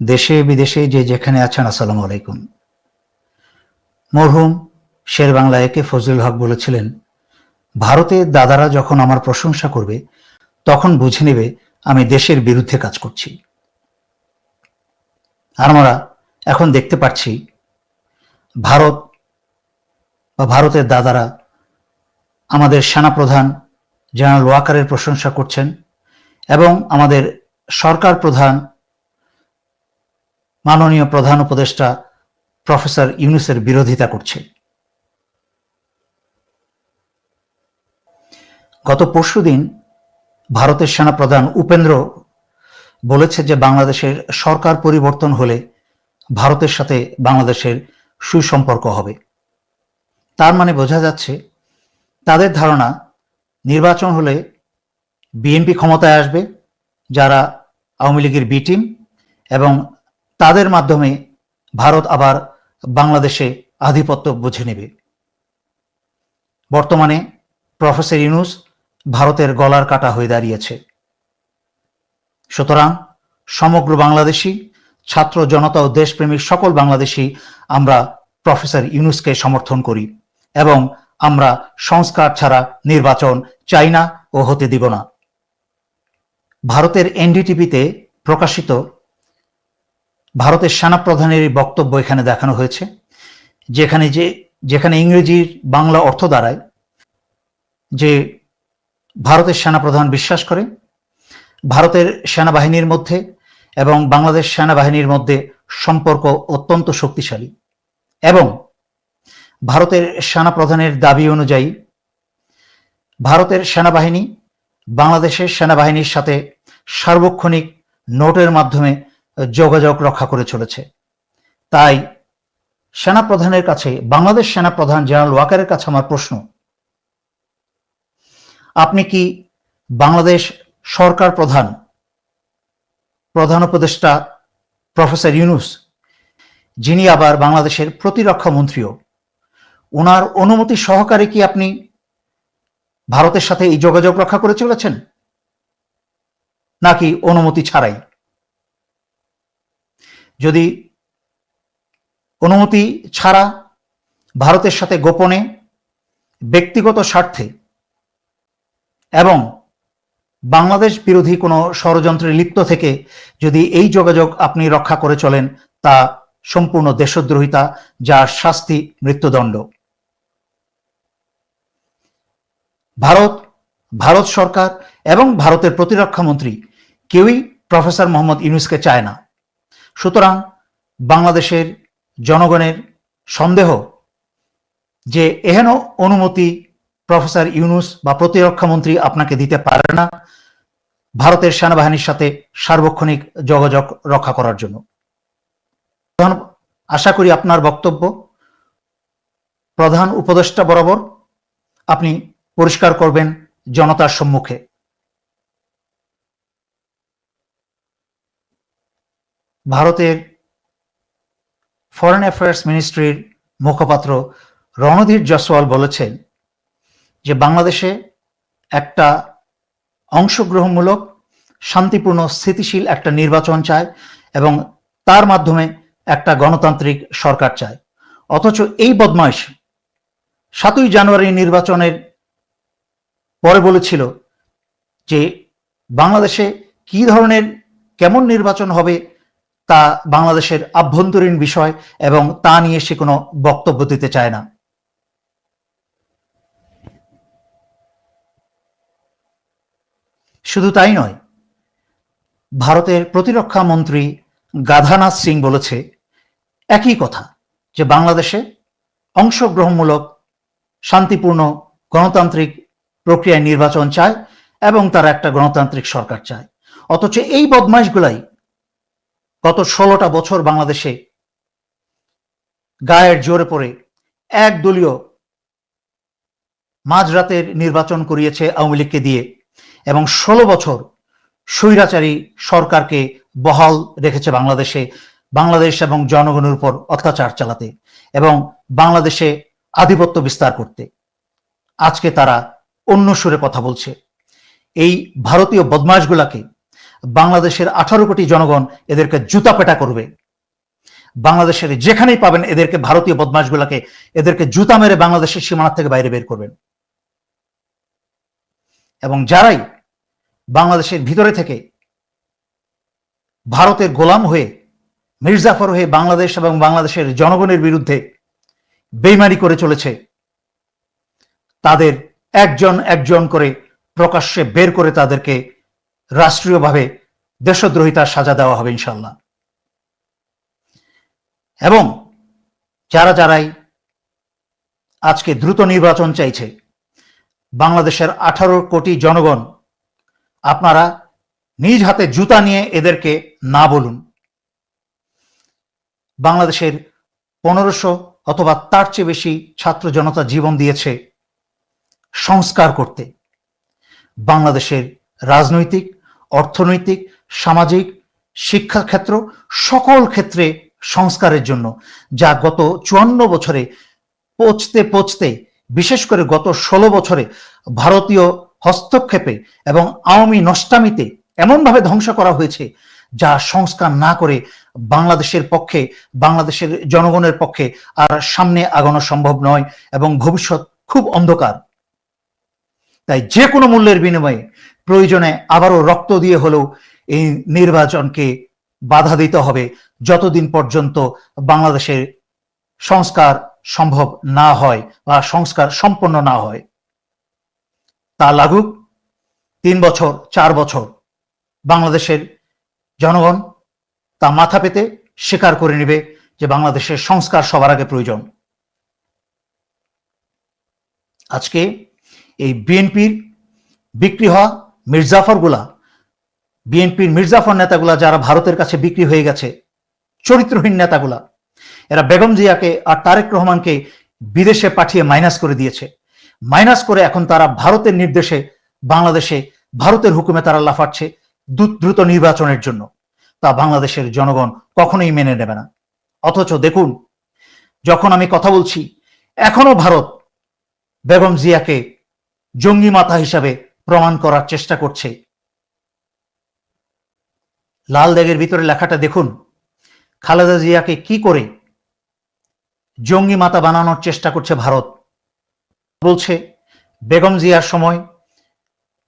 দেশে বিদেশে যে যেখানে আছেন, আসসালামু আলাইকুম। মরহুম শের বাংলা একে ফজলুল হক বলেছিলেন ভারতের দাদারা যখন আমার প্রশংসা করবে, তখন বুঝে নেবে আমি দেশের বিরুদ্ধে কাজ করছি। আর আমরা এখন দেখতে পাচ্ছি, ভারত বা ভারতের দাদারা আমাদের সেনাপ্রধান জেনারেল ওয়াকারের প্রশংসা করছেন এবং আমাদের সরকার প্রধান মাননীয় প্রধান উপদেষ্টা প্রফেসর ইউনুসের বিরোধিতা করছে। গত পরশুদিন ভারতের সেনাপ্রধান উপেন্দ্র বলেছে যে বাংলাদেশের সরকার পরিবর্তন হলে ভারতের সাথে বাংলাদেশের সুসম্পর্ক হবে। তার মানে বোঝা যাচ্ছে তাদের ধারণা নির্বাচন হলে বিএনপি ক্ষমতায় আসবে, যারা আওয়ামী লীগের বি টিম এবং তাদের মাধ্যমে ভারত আবার বাংলাদেশে আধিপত্য বুঝে নেবে। বর্তমানে প্রফেসর ইউনুস ভারতের গলার কাটা হয়ে দাঁড়িয়েছে। সুতরাং সমগ্র বাংলাদেশি ছাত্র জনতা ও দেশপ্রেমিক সকল বাংলাদেশি আমরা প্রফেসর ইউনুসকে সমর্থন করি এবং আমরা সংস্কার ছাড়া নির্বাচন চাই না ও হতে দিব না। ভারতের এনডিটিভিতে প্রকাশিত ভারতের সেনাপ্রধানের এই বক্তব্য এখানে দেখানো হয়েছে, যেখানে যে, যেখানে ইংরেজির বাংলা অর্থ দাঁড়ায় যে ভারতের সেনাপ্রধান বিশ্বাস করে, ভারতের সেনাবাহিনীর মধ্যে এবং বাংলাদেশ সেনাবাহিনীর মধ্যে সম্পর্ক অত্যন্ত শক্তিশালী এবং ভারতের সেনাপ্রধানের দাবি অনুযায়ী ভারতের সেনাবাহিনী বাংলাদেশের সেনাবাহিনীর সাথে সার্বক্ষণিক নোটের মাধ্যমে যোগাযোগ রক্ষা করে চলেছে। তাই সেনাপ্রধানের কাছে, বাংলাদেশ সেনাপ্রধান জেনারেল ওয়াকারের কাছে আমার প্রশ্ন, আপনি কি বাংলাদেশ সরকার প্রধান প্রধান উপদেষ্টা প্রফেসর ইউনুস, যিনি আবার বাংলাদেশের প্রতিরক্ষা মন্ত্রীও ওনার অনুমতি সহকারে কি আপনি ভারতের সাথে এই যোগাযোগ রক্ষা করে চলেছেন? নাকি অনুমতি ছাড়াই? যদি অনুমতি ছাড়া ভারতের সাথে গোপনে, ব্যক্তিগত স্বার্থে এবং বাংলাদেশ বিরোধী কোনো ষড়যন্ত্রে লিপ্ত থেকে যদি এই যোগাযোগ আপনি রক্ষা করে চলেন, তা সম্পূর্ণ দেশদ্রোহিতা, যার শাস্তি মৃত্যুদণ্ড। ভারত ভারত সরকার এবং ভারতের প্রতিরক্ষা মন্ত্রী কেউই প্রফেসর মোহাম্মদ ইউনুসকে চায় না। সুতরাং বাংলাদেশের জনগণের সন্দেহ যে এহেন অনুমতি প্রফেসর ইউনুস বা প্রতিরক্ষা মন্ত্রী আপনাকে দিতে পারে না ভারতের সেনাবাহিনীর সাথে সার্বক্ষণিক যোগাযোগ রক্ষা করার জন্য। আশা করি আপনার বক্তব্য প্রধান উপদেষ্টা বরাবর আপনি পরিষ্কার করবেন জনতার সম্মুখে। ভারতের ফরেন অ্যাফেয়ার্স মিনিস্ট্রির মুখপাত্র রণধীর জসওয়াল বলেছেন যে বাংলাদেশে একটা অংশগ্রহণমূলক, শান্তিপূর্ণ, স্থিতিশীল একটা নির্বাচন চায় এবং তার মাধ্যমে একটা গণতান্ত্রিক সরকার চায়। অথচ এই বদমাইশ সাতই জানুয়ারি নির্বাচনের পরে বলেছিল যে বাংলাদেশে কি ধরনের, কেমন নির্বাচন হবে তা বাংলাদেশের আভ্যন্তরীণ বিষয় এবং তা নিয়ে সে কোনো বক্তব্য দিতে চায় না। শুধু তাই নয়, ভারতের প্রতিরক্ষা মন্ত্রী গাধানাথ সিং বলেছে, একই কথা, যে বাংলাদেশে অংশগ্রহণমূলক, শান্তিপূর্ণ, গণতান্ত্রিক প্রক্রিয়ায় নির্বাচন চায় এবং তারা একটা গণতান্ত্রিক সরকার চায়। অথচ এই বদমাইশগুলাই গত ষোলোটা বছর বাংলাদেশে গায়ের জোরে পড়ে এক দলীয় মাঝরাতের নির্বাচন করিয়েছে আওয়ামী লীগকে দিয়ে এবং ষোলো বছর স্বৈরাচারী সরকারকে বহাল রেখেছে বাংলাদেশে, বাংলাদেশ এবং জনগণের উপর অত্যাচার চালাতে এবং বাংলাদেশে আধিপত্য বিস্তার করতে। আজকে তারা অন্য সুরে কথা বলছে। এই ভারতীয় বদমাশগুলাকে বাংলাদেশের আঠারো কোটি জনগণ এদেরকে জুতা পেটা করবে। বাংলাদেশের যেখানেই পাবেন এদেরকে ভারতীয় বদমাশগুলাকে এদেরকে জুতা মেরে বাংলাদেশের সীমানা থেকে বাইরে বের করবেন। এবং যারাই বাংলাদেশের ভিতরে থেকে ভারতের গোলাম হয়ে, মির্জাফর হয়ে বাংলাদেশ এবং বাংলাদেশের জনগণের বিরুদ্ধে বেইমানি করে চলেছে, তাদের একজন একজন করে প্রকাশ্যে বের করে তাদেরকে রাষ্ট্রীয়ভাবে দেশদ্রোহিতার সাজা দেওয়া হবে ইনশাল্লাহ এবং যারা যারাই আজকে দ্রুত নির্বাচন চাইছে, বাংলাদেশের আঠারো কোটি জনগণ, আপনারা নিজ হাতে জুতা নিয়ে এদেরকে না বলুন। বাংলাদেশের পনেরোশো অথবা তার চেয়ে বেশি ছাত্র জনতা জীবন দিয়েছে সংস্কার করতে। বাংলাদেশের রাজনৈতিক অর্থনৈতিক, সামাজিক শিক্ষা ক্ষেত্র সকল ক্ষেত্রে সংস্কারের জন্য, যা গত চুয়ান্ন বছরে পচতে পচতে বিশেষ করে গত ষোলো বছরে ভারতীয় হস্তক্ষেপে এবং আওয়ামী নষ্টামিতে এমনভাবে ধ্বংস করা হয়েছে, যা সংস্কার না করে বাংলাদেশের পক্ষে, বাংলাদেশের জনগণের পক্ষে আর সামনে আগানো সম্ভব নয় এবং ভবিষ্যৎ খুব অন্ধকার। তাই যে কোনো মূল্যের বিনিময়ে প্রয়োজনে আবারও রক্ত দিয়ে হলেও এই নির্বাচনকে বাধা দিতে হবে যতদিন পর্যন্ত বাংলাদেশের সংস্কার সম্ভব না হয় বা সংস্কার সম্পন্ন না হয়। তা লাগুক, তিন বছর, চার বছর বাংলাদেশের জনগণ তা মাথা পেতে স্বীকার করে নেবে যে বাংলাদেশের সংস্কার সবার আগে প্রয়োজন। আজকে এই বিএনপির বিক্রি হওয়া মির্জাফরগুলা, বিএনপির মির্জাফর নেতাগুলা যারা ভারতের কাছে বিক্রি হয়ে গেছে, চরিত্রহীন নেতাগুলা, এরা বেগম জিয়াকে আর তারেক রহমানকে বিদেশে পাঠিয়ে মাইনাস করে দিয়েছে। মাইনাস করে এখন তারা ভারতের নির্দেশে বাংলাদেশে, ভারতের হুকুমে তারা লাফাচ্ছে দ্রুত নির্বাচনের জন্য। তা বাংলাদেশের জনগণ কখনোই মেনে নেবে না। অথচ দেখুন, যখন আমি কথা বলছি, এখনও ভারত বেগম জিয়াকে জঙ্গি মাথা হিসাবে প্রমাণ করার চেষ্টা করছে। লাল দেগের ভিতরে লেখাটা দেখুন। খালেদা জিয়াকে কি করে জঙ্গি মাতা বানানোর চেষ্টা করছে ভারত। বলছে, বেগম জিয়ার সময়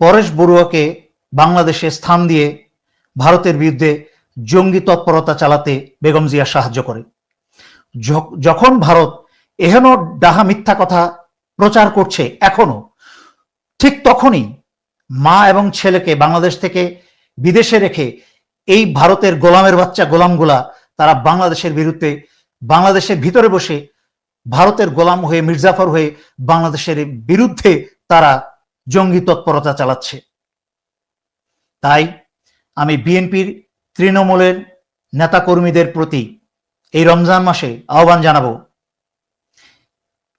পরেশ বড়ুয়াকে বাংলাদেশে স্থান দিয়ে ভারতের বিরুদ্ধে জঙ্গি তৎপরতা চালাতে বেগম জিয়া সাহায্য করে। যখন ভারত এহেন ডাহা মিথ্যা কথা প্রচার করছে এখনও, ঠিক তখনই মা এবং ছেলেকে বাংলাদেশ থেকে বিদেশে রেখে এই ভারতের গোলামের বাচ্চা, গোলামগুলা তারা বাংলাদেশের বিরুদ্ধে, বাংলাদেশের ভিতরে বসে ভারতের গোলাম হয়ে, মির্জাফর হয়ে বাংলাদেশের বিরুদ্ধে তারা জঙ্গি তৎপরতা চালাচ্ছে। তাই আমি বিএনপির তৃণমূলের নেতাকর্মীদের প্রতি এই রমজান মাসে আহ্বান জানাব,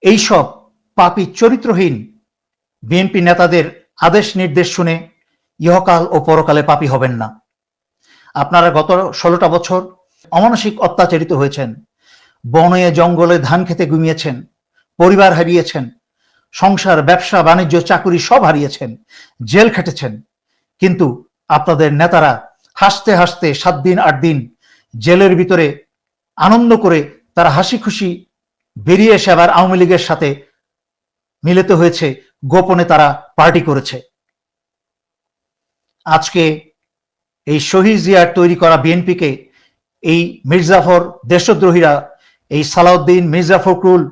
এইসব পাপি চরিত্রহীন বিএনপি নেতাদের আদেশ নির্দেশ শুনে ইহকাল ও পরকালে পাপি হবেন না। আপনারা গত ষোলোটা বছর অমানসিক অত্যাচারিত হয়েছেন। বনে জঙ্গলে ধান খেতে ঘুমিয়েছেন, পরিবার হারিয়েছেন, সংসার, ব্যবসা, বাণিজ্য, চাকুরি সব হারিয়েছেন, জেল খেটেছেন। কিন্তু আপনাদের নেতারা হাসতে হাসতে সাত দিন, আট দিন জেলের ভিতরে আনন্দ করে তারা হাসি খুশি বেরিয়ে এসে আবার আওয়ামী লীগের সাথে মিলিত হয়েছে। গোপনে তারা পার্টি করেছে। আজকে এই শহীদ জিয়ার তৈরি করা বিএনপিকে এই মির্জাফর দেশদ্রোহীরা, এই সালাউদ্দিন মির্জা ফখরুল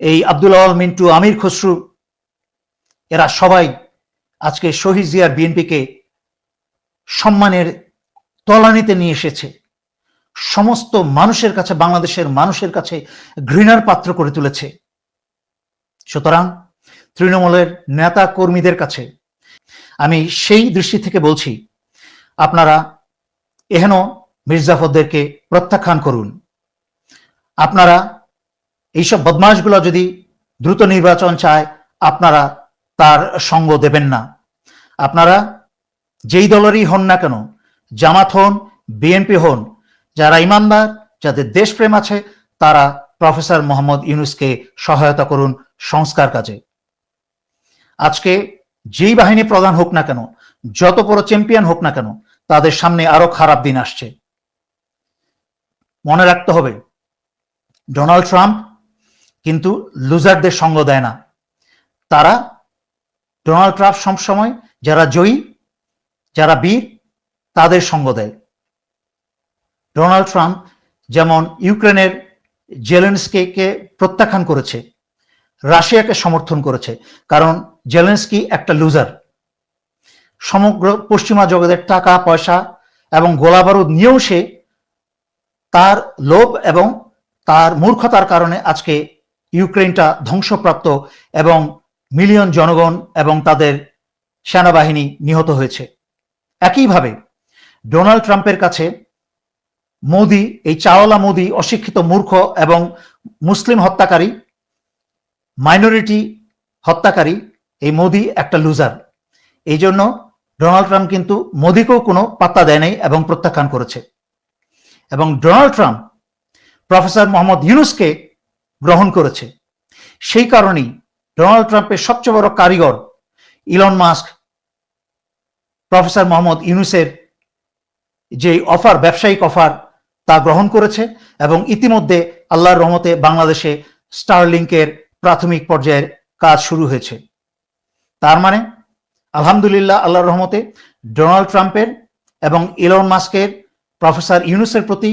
এই আব্দুল আওয়াল মিন্টু আমির খসরু, এরা সবাই আজকে শহীদ জিয়ার বিএনপিকে সম্মানের তলানিতে নিয়ে এসেছে। সমস্ত মানুষের কাছে, বাংলাদেশের মানুষের কাছে ঘৃণার পাত্র করে তুলেছে। সুতরাং তৃণমূলের নেতা কর্মীদের কাছে। আমি সেই দৃষ্টি থেকে বলছি, আপনারা এহেন মির্জাফরদেরকে প্রত্যাখ্যান করুন। আপনারা এইসব বদমাশগুলো যদি দ্রুত নির্বাচন চায়, আপনারা তার সঙ্গ দেবেন না। আপনারা যেই দলেরই হন না কেন, জামাত হন, বিএনপি হন, যারা ইমানদার, যাদের দেশপ্রেম আছে, তারা প্রফেসর মোহাম্মদ ইউনুসকে সহায়তা করুন সংস্কার কাজে। আজকে যেই বাহিনী প্রধান হোক না কেন, যত বড় চ্যাম্পিয়ন হোক না কেন, তাদের সামনে আরও খারাপ দিন আসছে। মনে রাখতে হবে, ডোনাল্ড ট্রাম্প কিন্তু লুজারদের সঙ্গ দেয় না। তারা ডোনাল্ড ট্রাম্প সবসময় যারা জয়ী, যারা বীর, তাদের সঙ্গ দেয়। ডোনাল্ড ট্রাম্প যেমন ইউক্রেনের জেলেন্সকে প্রত্যাখ্যান করেছে রাশিয়াকে সমর্থন করেছে। কারণ জেলেন্সকি একটা লুজার। সমগ্র পশ্চিমা জগতের টাকা, পয়সা এবং গোলাবারুদ নিয়েও সে তার লোভ এবং তার মূর্খতার কারণে আজকে ইউক্রেনটা ধ্বংসপ্রাপ্ত এবং মিলিয়ন জনগণ এবং তাদের সেনাবাহিনী নিহত হয়েছে। একইভাবে ডোনাল্ড ট্রাম্পের কাছে মোদি, এই চাওয়ালা মোদি, অশিক্ষিত মূর্খ এবং মুসলিম হত্যাকারী মাইনরিটি হত্যাকারী এই মোদি একটা লুজার এই জন্য ডোনাল্ড ট্রাম্প কিন্তু মোদিকেও কোনো পাত্তা দেয় নাই এবং প্রত্যাখ্যান করেছে। এবং ডোনাল্ড ট্রাম্প প্রফেসর মোহাম্মদ ইউনুসকে গ্রহণ করেছে। সেই কারণেই ডোনাল্ড ট্রাম্পের সবচেয়ে বড় কারিগর ইলন মাস্ক, প্রফেসর মোহাম্মদ ইউনুসের যে অফার, ব্যবসায়িক অফার, তা গ্রহণ করেছে এবং ইতিমধ্যে আল্লাহর রহমতে বাংলাদেশে স্টারলিংকের প্রাথমিক পর্যায়ের কাজ শুরু হয়েছে। তার মানে আলহামদুলিল্লাহ, আল্লাহর রহমতে ডোনাল্ড ট্রাম্পের এবং ইলন মাস্কের, প্রফেসর ইউনুসের প্রতি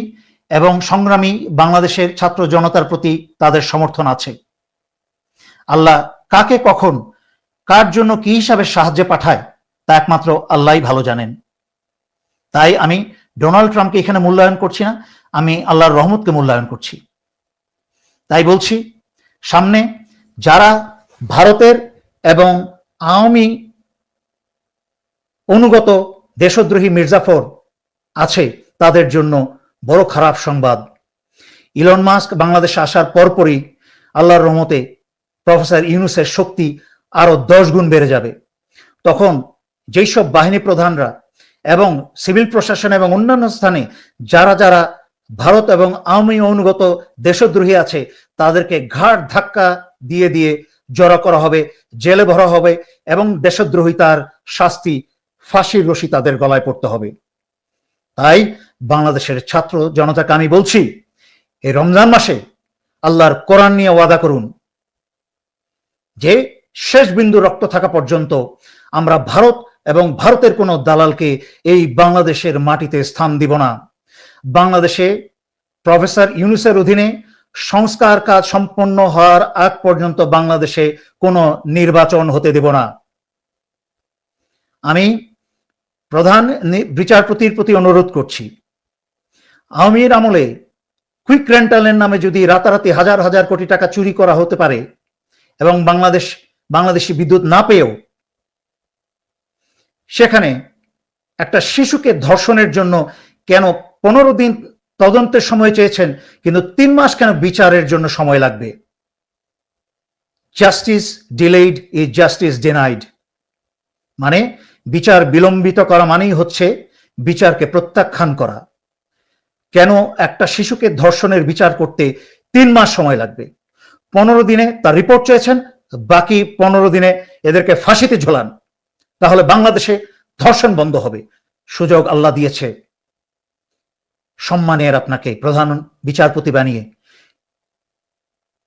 এবং সংগ্রামী বাংলাদেশের ছাত্র জনতার প্রতি তাদের সমর্থন আছে। আল্লাহ কাকে কখন, কার জন্য কি হিসাবে সাহায্যে পাঠায়, তা একমাত্র আল্লাহ ভালো জানেন। তাই আমি ডোনাল্ড ট্রাম্পকে এখানে মূল্যায়ন করছি না, আমি আল্লাহর রহমতকে মূল্যায়ন করছি। তাই বলছি সামনে, যারা ভারতের এবং আওয়ামী অনুগত দেশদ্রোহী মির্জাফর আছে, তাদের জন্য বড় খারাপ সংবাদ। ইলন মাস্ক বাংলাদেশে আসার পরপরই আল্লাহর রহমতে প্রফেসর ইউনুসের শক্তি আরও দশ গুণ বেড়ে যাবে। তখন যেই সব বাহিনী প্রধানরা এবং সিভিল প্রশাসন এবং অন্যান্য স্থানে যারা যারা ভারত এবং আওয়ামী অনুগত দেশদ্রোহী আছে, তাদেরকে ঘাট ধাক্কা দিয়ে দিয়ে জড়া করা হবে, জেলে ভরা হবে এবং দেশদ্রোহিতার শাস্তি ফাঁসির রশি তাদের গলায় পড়তে হবে। তাই বাংলাদেশের ছাত্র জনতাকে আমি বলছি, এই রমজান মাসে আল্লাহর কোরআন নিয়ে ওয়াদা করুন যে শেষ বিন্দু রক্ত থাকা পর্যন্ত আমরা ভারত এবং ভারতের কোনো দালালকে এই বাংলাদেশের মাটিতে স্থান দিব না। বাংলাদেশে প্রফেসর ইউনুসের অধীনে সংস্কার কাজ সম্পন্ন হওয়ার আগ পর্যন্ত বাংলাদেশে কোনো নির্বাচন হতে দেব না। আমি প্রধান বিচারপতির প্রতি অনুরোধ করছি। আওয়ামীর আমলে কুইক রেন্টালের নামে যদি রাতারাতি হাজার হাজার কোটি টাকা চুরি করা হতে পারে এবং বাংলাদেশ, বাংলাদেশি বিদ্যুৎ না পেয়েও, সেখানে একটা শিশুকে ধর্ষণের জন্য কেন পনেরো দিন তদন্তের সময় চেয়েছেন, কিন্তু তিন মাস কেন বিচারের জন্য সময় লাগবে? Justice delayed is justice denied মানে বিচার বিলম্বিত করা মানেই হচ্ছে বিচারকে প্রত্যাখ্যান করা। কেন একটা শিশুকে ধর্ষণের বিচার করতে তিন মাস সময় লাগবে? পনেরো দিনে তার রিপোর্ট চেয়েছেন, বাকি পনেরো দিনে এদেরকে ফাঁসিতে ঝোলান। তাহলে বাংলাদেশে ধর্ষণ বন্ধ হবে। সুযোগ আল্লাহ দিয়েছে। সম্মানের আপনাকে প্রধান বিচারপতি বানিয়ে।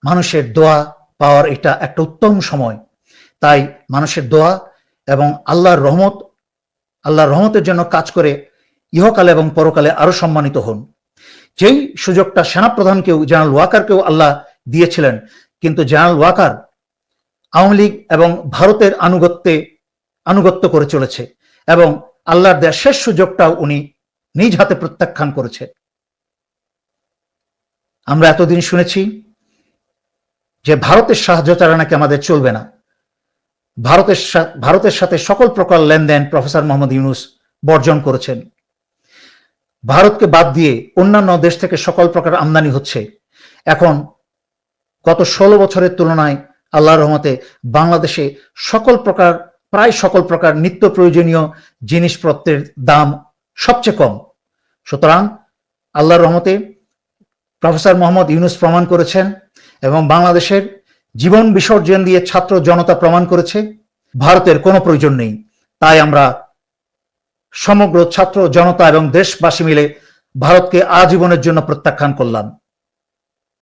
মানুষের দোয়া পাওয়ার এটা একটা উত্তম সময়। তাই মানুষের দোয়া এবং আল্লাহর রহমত, আল্লাহর রহমতের জন্য কাজ করে ইহকালে এবং পরকালে আরও সম্মানিত হন। যেই সুযোগটা সেনাপ্রধানকেও, জেনারেল ওয়াকারকেও আল্লাহ দিয়েছিলেন, কিন্তু জেনারেল ওয়াকার আওয়ামী লীগ এবং ভারতের আনুগত্যে, আনুগত্য করে চলেছে এবং আল্লাহর দেওয়ার শেষ সুযোগটাও উনি নিজ হাতে প্রত্যাখ্যান করেছে। আমরা এতদিন শুনেছি যে ভারতের সাহায্য ছাড়া নাকি আমাদের চলবে না। ভারতের ভারতের সাথে সকল প্রকার লেনদেন প্রফেসর মোহাম্মদ ইউনুস বর্জন করেছেন। ভারতকে বাদ দিয়ে অন্যান্য দেশ থেকে সকল প্রকার আমদানি হচ্ছে। এখন গত ষোলো বছরের তুলনায় আল্লাহ রহমতে বাংলাদেশে সকল প্রকার, প্রায় সকল প্রকার নিত্য প্রয়োজনীয় জিনিসপত্রের দাম সবচেয়ে কম। সুতরাং আল্লাহর রহমতে প্রফেসর মোহাম্মদ ইউনুস প্রমাণ করেছেন এবং বাংলাদেশের জীবন বিসর্জন দিয়ে ছাত্র জনতা প্রমাণ করেছে, ভারতের কোনো প্রয়োজন নেই। তাই আমরা সমগ্র ছাত্র জনতা এবং দেশবাসী মিলে ভারতকে আজীবনের জন্য প্রত্যাখ্যান করলাম।